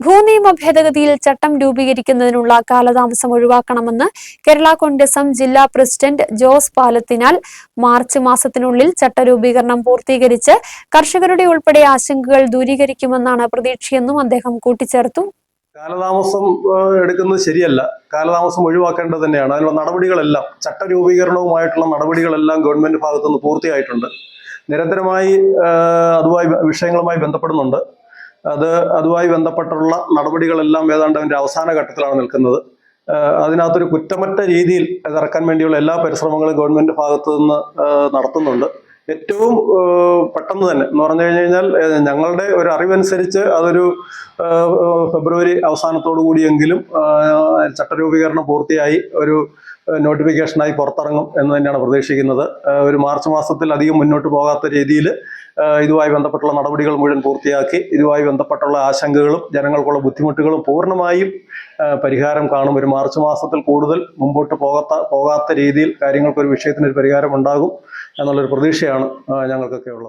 ഭൂനിയമ ഭേദഗതിയിൽ ചട്ടം രൂപീകരിക്കുന്നതിനുള്ള കാലതാമസം ഒഴിവാക്കണമെന്ന് കേരള കോൺഗ്രസും ജില്ലാ പ്രസിഡന്റ് ജോസ് പാലത്തിനാൽ മാർച്ച് മാസത്തിനുള്ളിൽ ചട്ടരൂപീകരണം പൂർത്തീകരിച്ച് കർഷകരുടെ ഉൾപ്പെടെ ആശങ്കകൾ ദൂരീകരിക്കുമെന്നാണ് പ്രതീക്ഷയെന്നും അദ്ദേഹം കൂട്ടിച്ചേർത്തു. കാലതാമസം എടുക്കുന്നത് ശരിയല്ല. കാലതാമസം ഒഴിവാക്കേണ്ടത് തന്നെയാണ്. അതിനുള്ള നടപടികളെല്ലാം ചട്ടരൂപീകരണവുമായിട്ടുള്ള നടപടികളെല്ലാം ഗവൺമെന്റ് ഭാഗത്തുനിന്ന് പൂർത്തിയായിട്ടുണ്ട്. നിരന്തരമായി അതുമായി വിഷയങ്ങളുമായി ബന്ധപ്പെടുന്നുണ്ട്. അത് അതുമായി ബന്ധപ്പെട്ടുള്ള നടപടികളെല്ലാം ഏതാണ്ട് അതിന്റെ അവസാന ഘട്ടത്തിലാണ് നിൽക്കുന്നത്. അതിനകത്തൊരു കുറ്റമറ്റ രീതിയിൽ ഇറക്കാൻ വേണ്ടിയുള്ള എല്ലാ പരിശ്രമങ്ങളും ഗവൺമെന്റ് ഭാഗത്തു നിന്ന് നടത്തുന്നുണ്ട്. ഏറ്റവും പെട്ടെന്ന് തന്നെ എന്ന് പറഞ്ഞു കഴിഞ്ഞാൽ ഞങ്ങളുടെ ഒരു അറിവനുസരിച്ച് അതൊരു ഫെബ്രുവരി അവസാനത്തോടു കൂടിയെങ്കിലും ചട്ടരൂപീകരണം പൂർത്തിയായി ഒരു നോട്ടിഫിക്കേഷനായി പുറത്തിറങ്ങും എന്ന് തന്നെയാണ് പ്രതീക്ഷിക്കുന്നത്. ഒരു മാർച്ച് മാസത്തിൽ അധികം മുന്നോട്ട് പോകാത്ത രീതിയിൽ ഇതുമായി ബന്ധപ്പെട്ടുള്ള നടപടികൾ മുഴുവൻ പൂർത്തിയാക്കി ഇതുമായി ബന്ധപ്പെട്ടുള്ള ആശങ്കകളും ജനങ്ങൾക്കുള്ള ബുദ്ധിമുട്ടുകളും പൂർണമായും പരിഹാരം കാണും. ഒരു മാർച്ച് മാസത്തിൽ കൂടുതൽ മുമ്പോട്ട് പോകാത്ത പോകാത്ത രീതിയിൽ കാര്യങ്ങൾക്ക് ഒരു വിഷയത്തിന് ഒരു പരിഹാരം ഉണ്ടാകും എന്നുള്ളൊരു പ്രതീക്ഷയാണ് ഞങ്ങൾക്കൊക്കെ ഉള്ളത്.